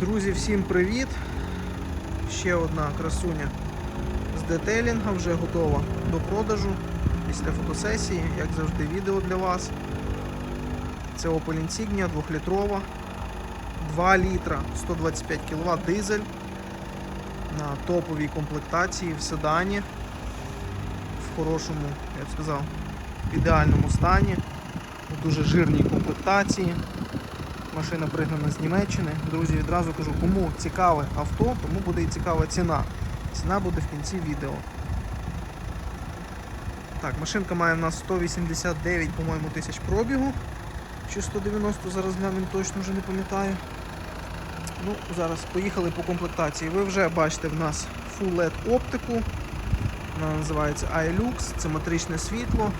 Друзі, всім привіт! Ще одна красуня з детейлінга вже готова до продажу після фотосесії, як завжди, відео для вас. Це Opel Insignia 2-літрова, 2 літра 125 кВт дизель на топовій комплектації в седані, в хорошому, я б сказав, ідеальному стані, в дуже жирній комплектації. Машина пригнана з Німеччини. Друзі, відразу кажу, кому цікаве авто, тому буде і цікава ціна. Ціна буде в кінці відео. Так, машинка має в нас 189, по-моєму, тисяч пробігу. Чи 190, зараз глянемо, точно вже не пам'ятаю. Ну, зараз поїхали по комплектації. Ви вже бачите в нас Full LED оптику. Вона називається iLux, це матричне світло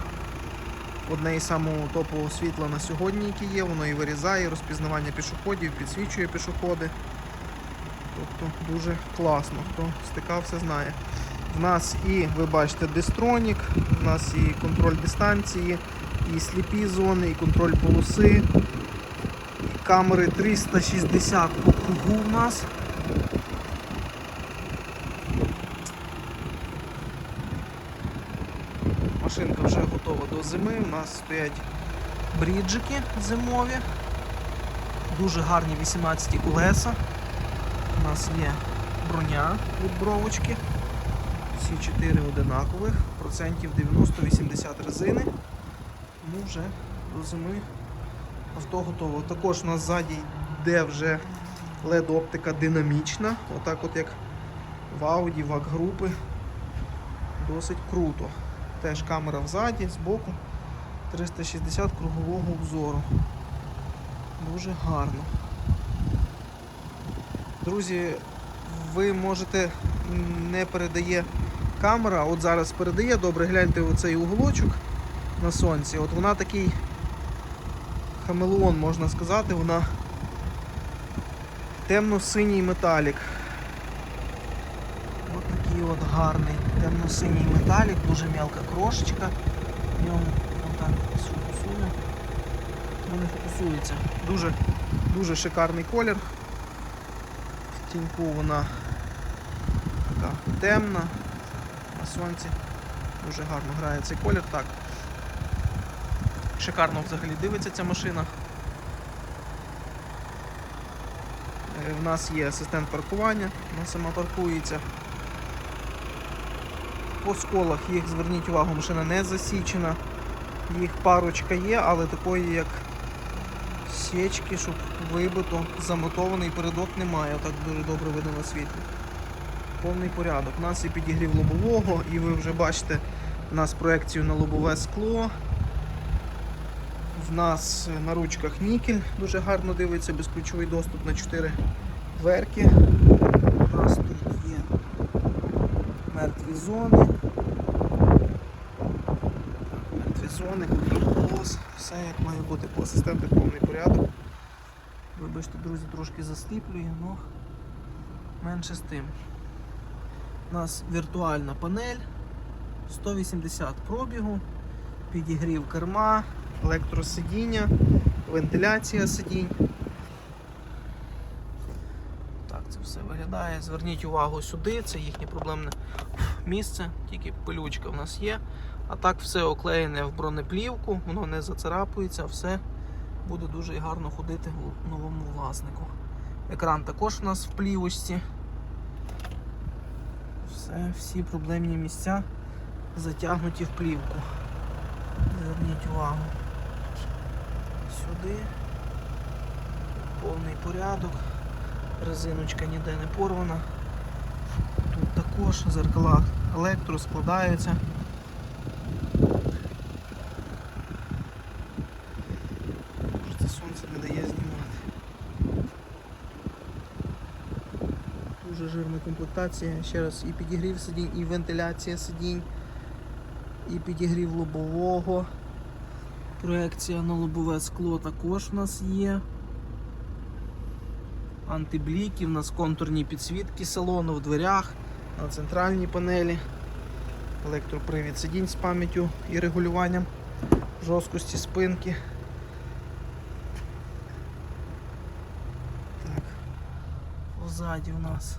одне із самого топового світла на сьогодні, яке є, воно і вирізає, розпізнавання пішоходів, підсвічує пішоходи. Тобто дуже класно, хто стикався, знає. В нас і, ви бачите, дистронік, в нас і контроль дистанції, і сліпі зони, і контроль полоси, і камери 360 по кругу в нас. Машинка вже готова зими. У нас стоять бріджики зимові. Дуже гарні 18 колеса. У нас є броня від бровочки. Всі 4 одинакових, процентів 90-80 резини. Тому вже до зими авто готово. Також у нас ззаді йде вже LED-оптика динамічна, отак от як в Audi, в групи. Досить круто. Теж камера взаді, збоку. 360 кругового обзору. Дуже гарно. Друзі, ви можете не передає камера, от зараз передає, добре, гляньте оцей уголочок на сонці. От вона такий хамелеон, можна сказати, вона темно-синій металік. Ось такий от гарний темно-синій металік, дуже мелка крошечка. В ньому отак сфокусую. Не фокусується. Дуже, дуже шикарний колір. В тіньку вона така темна. На сонці дуже гарно грає цей колір. Так. Шикарно взагалі дивиться ця машина. Е, В нас є асистент паркування, вона сама паркується. По сколах їх, зверніть увагу, машина не засічена. Їх парочка є, але такої як січки, щоб вибито, замотований передок немає. Отак дуже добре видно на світлі. Повний порядок. У нас і підігрів лобового, і ви вже бачите, у нас проекцію на лобове скло. В нас на ручках нікель дуже гарно дивиться, безключовий доступ на 4 дверки. У нас тут є мертві зони. Мертві зони, контроль полос, все як має бути по асистенти повний порядок. Вибачте, друзі, трошки засліплює, але менше з тим. У нас віртуальна панель, 180 пробігу, підігрів керма, електросидіння, вентиляція сидінь. Так це все виглядає. Зверніть увагу сюди, це їхнє проблемне місце, тільки пилючка в нас є. А так все оклеєне в бронеплівку, воно не зацарапується, все буде дуже гарно ходити новому власнику. Екран також у нас в плівочці. Все, всі проблемні місця затягнуті в плівку. Зверніть увагу. Сюди. Повний порядок. Резиночка ніде не порвана. Тут також зеркала електро складаються. Може, Це сонце не дає знімати. Дуже жирна комплектація. Ще раз і підігрів сидінь, і вентиляція сидінь, і підігрів лобового. Проекція на лобове скло також у нас є. Антибліки, в нас контурні підсвітки салону в дверях, на центральній панелі. Електропривід сидінь з пам'яттю і регулюванням жорсткості спинки. Так. ззаді в нас?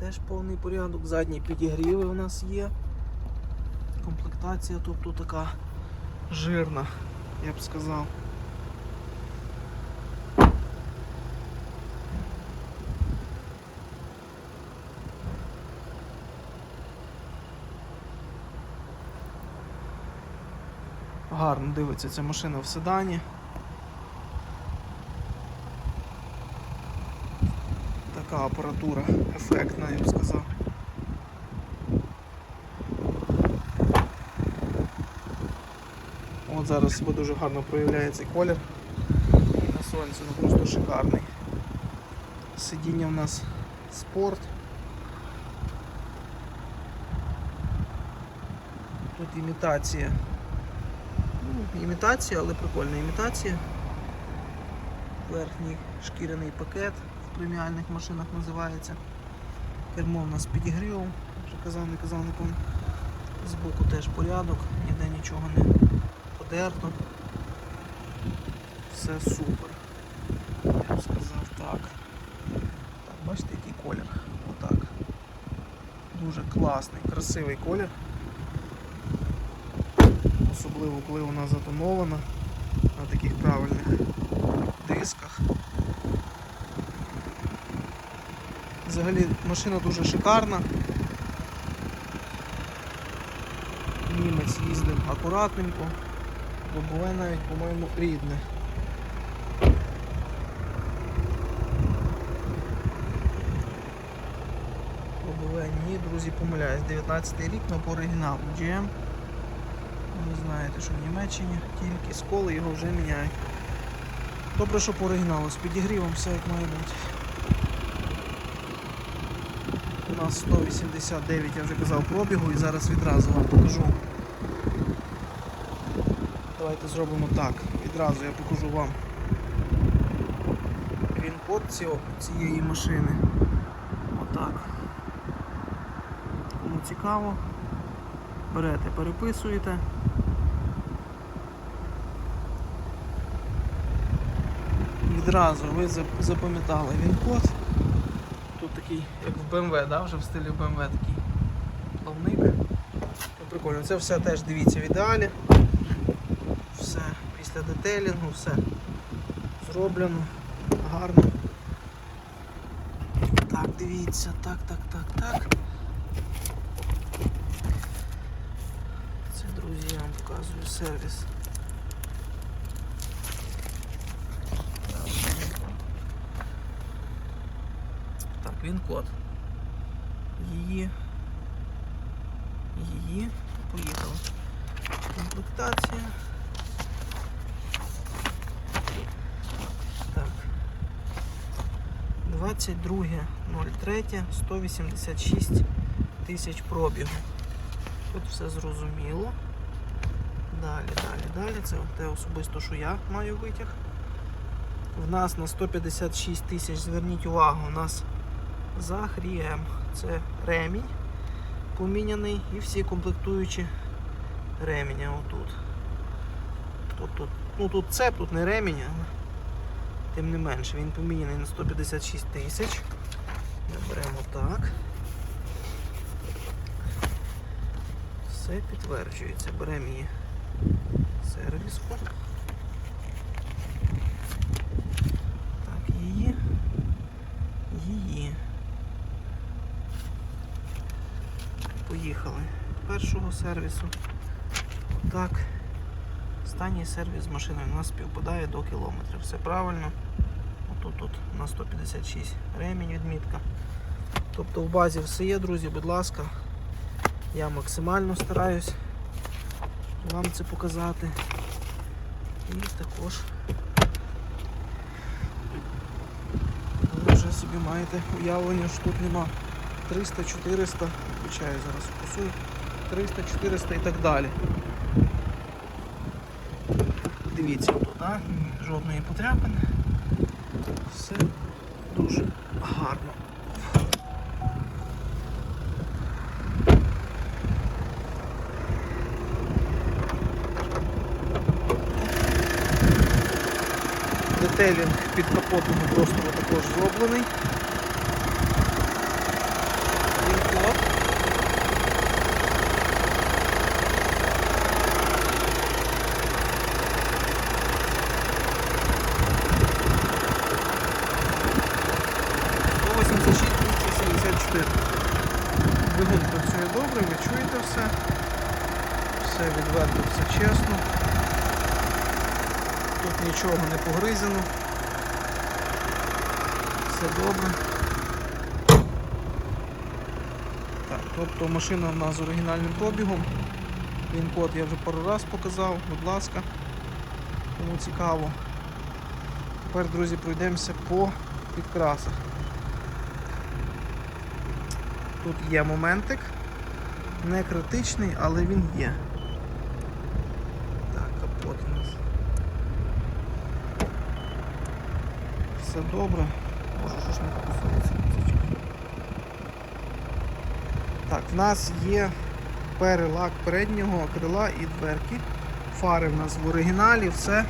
Теж повний порядок. Задні підігріви у нас є. Комплектація, тобто така жирна, я б сказав. Гарно дивиться ця машина в седані. Така апаратура ефектна, я б сказав. От зараз себе дуже гарно проявляє цей колір. І на сонці, ну просто шикарний. Сидіння в нас спорт. Тут імітація. Імітація, але прикольна імітація. Верхній шкіряний пакет в преміальних машинах називається. Кермо в нас з підігрівом, вже казав, не казав, помню. Збоку теж порядок, ніде нічого не подерто. Все супер. Я б сказав так. Так, бачите, який колір? Отак. Дуже класний, красивий колір. Особливо коли вона затонована на таких правильних дисках. Взагалі машина дуже шикарна. Німець їздив акуратненько, лобове навіть, по-моєму, рідне. Ні, друзі, помиляюсь. 19 рік, але по оригіналу GM. Ви знаєте, що в Німеччині тільки сколи його вже міняють. Добре, що по оригіналу з підігрівом все як має бути. У нас 189, я вже казав, пробігу і зараз відразу вам покажу. Давайте зробимо так. Відразу я покажу вам він-код цієї машини. Отак. Кому цікаво, берете, переписуєте. Відразу ви запам'ятали він код. Тут такий, як в BMW, да? вже в стилі BMW такий плавник. Ну, Прикольно, це все теж дивіться в ідеалі. Все після детейлінгу, все зроблено, гарно. Так, дивіться, так, так, так, так. Це, друзі, я вам показую сервіс. Так, він код. Її. Її. Поїхали. Комплектація. Так. 22.03, 186 тисяч пробігу. Тут все зрозуміло. Далі, далі, далі. Це те особисто, що я маю витяг. В нас на 156 тисяч, зверніть увагу, у нас Захрієм. Це ремінь поміняний і всі комплектуючі ременя отут. Тут, тут, ну тут цеп, тут не ремінь, але тим не менше він поміняний на 156 тисяч. Беремо так. Все підтверджується. Беремо її сервіску. Так, її. Її. Поїхали. Першого сервісу. Так. Останній сервіс з машиною у нас співпадає до кілометра. Все правильно. Отут тут на 156 ремінь відмітка. Тобто в базі все є, друзі, будь ласка. Я максимально стараюсь вам це показати. І також ви вже собі маєте уявлення, що тут нема 300, 400, включаю зараз фокусую, 300, 400 і так далі. Дивіться тут, жодної потряпини. Все дуже гарно. Детейлінг під капотом просто також зроблений. Все. Все відверто, все чесно. Тут нічого не погризено. Все добре. Так, тобто машина в нас з оригінальним пробігом. Він код я вже пару раз показав, будь ласка, кому цікаво. Тепер, друзі, пройдемося по підкрасах. Тут є моментик, не критичний, але він є. Так, капот у нас. Все добре. Може, що ж не фокусується. Так, в нас є перелак переднього крила і дверки. Фари в нас в оригіналі, все.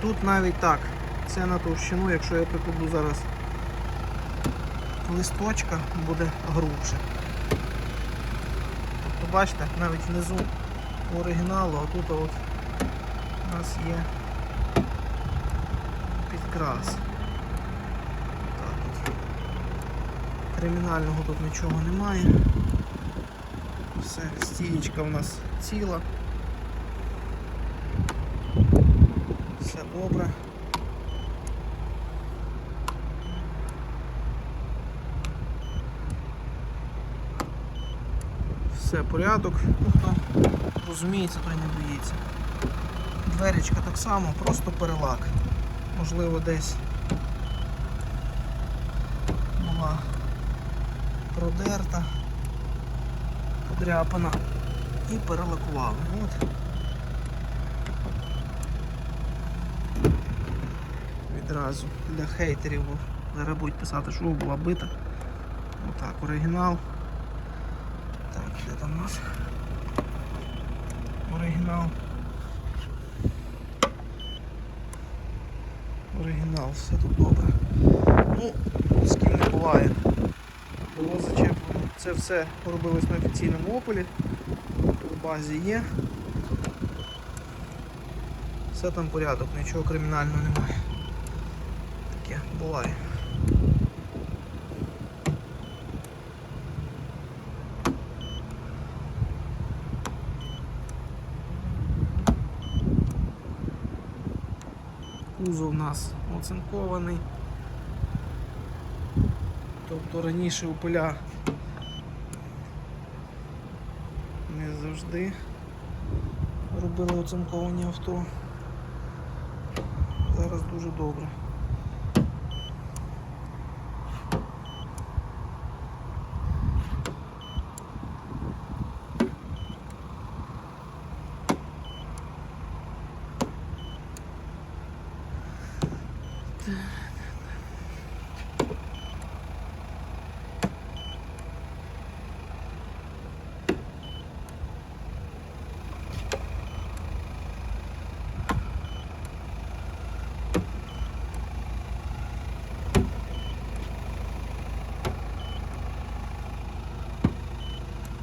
Тут навіть так. Це на товщину, якщо я прикладу зараз листочка, буде грубше. Бачите, навіть внизу оригіналу, а тут от у нас є підкрас. Так от. Кримінального тут нічого немає. Все, стієчка у нас ціла. Все добре. Все, порядок. Ну, хто розуміється, той не боїться. Дверечка так само, просто перелак. Можливо, десь була продерта, подряпана і перелакували. От. Відразу для хейтерів бо писати, що була бита. Отак, оригінал. Де там у нас? Оригінал. Оригінал, все тут добре. Ну, з ким не буває. Було зачеплено. Це все робилось на офіційному опелі. В базі є. Все там порядок, нічого кримінального немає. Таке буває. Кузов у нас оцинкований. Тобто раніше опиля не завжди робили оцинковані авто. Зараз дуже добре.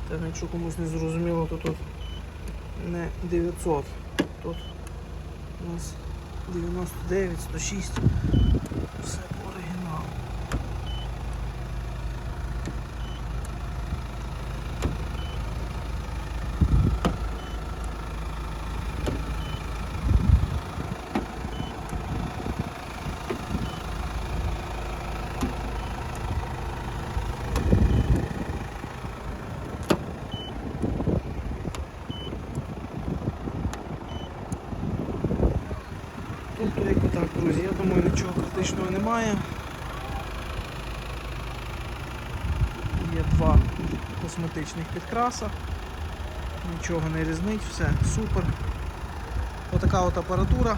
Так, якщо комусь не зрозуміло, то тут не 900. Тут у нас 99, 106. Все по оригіналу. Тобто, якби так, друзі, я думаю, нічого критичного немає. Є два косметичних підкраса. Нічого не різнить, все супер. Отака от апаратура.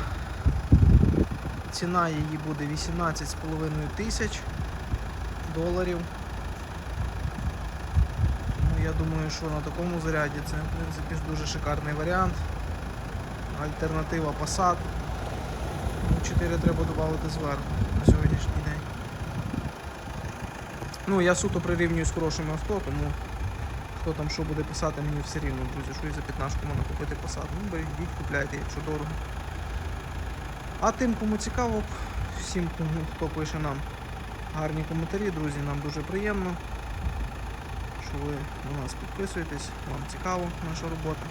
Ціна її буде 18,5 тисяч доларів. Ну, я думаю, що на такому заряді це в принципі дуже шикарний варіант. Альтернатива Passat. Ну, 4 треба додати зверху на сьогоднішній день. Ну, я суто прирівнюю з хорошими авто, тому хто там що буде писати, мені все рівно, друзі, що і за 15 можна купити Passat. Ну, беріть, купляйте, якщо дорого. А тим, кому цікаво, всім, хто пише нам гарні коментарі, друзі, нам дуже приємно. що ви на нас підписуєтесь, вам цікаво наша робота.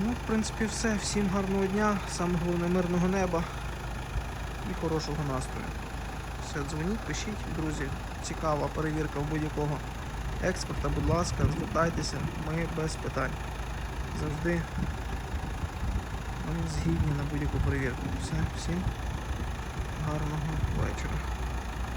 Ну, в принципі, все. Всім гарного дня, саме головне мирного неба і хорошого настрою. Все, дзвоніть, пишіть, друзі. Цікава перевірка в будь-якого експорта, будь ласка, звертайтеся, ми без питань. Завжди ми згідні на будь-яку перевірку. Все, всім гарного вечора.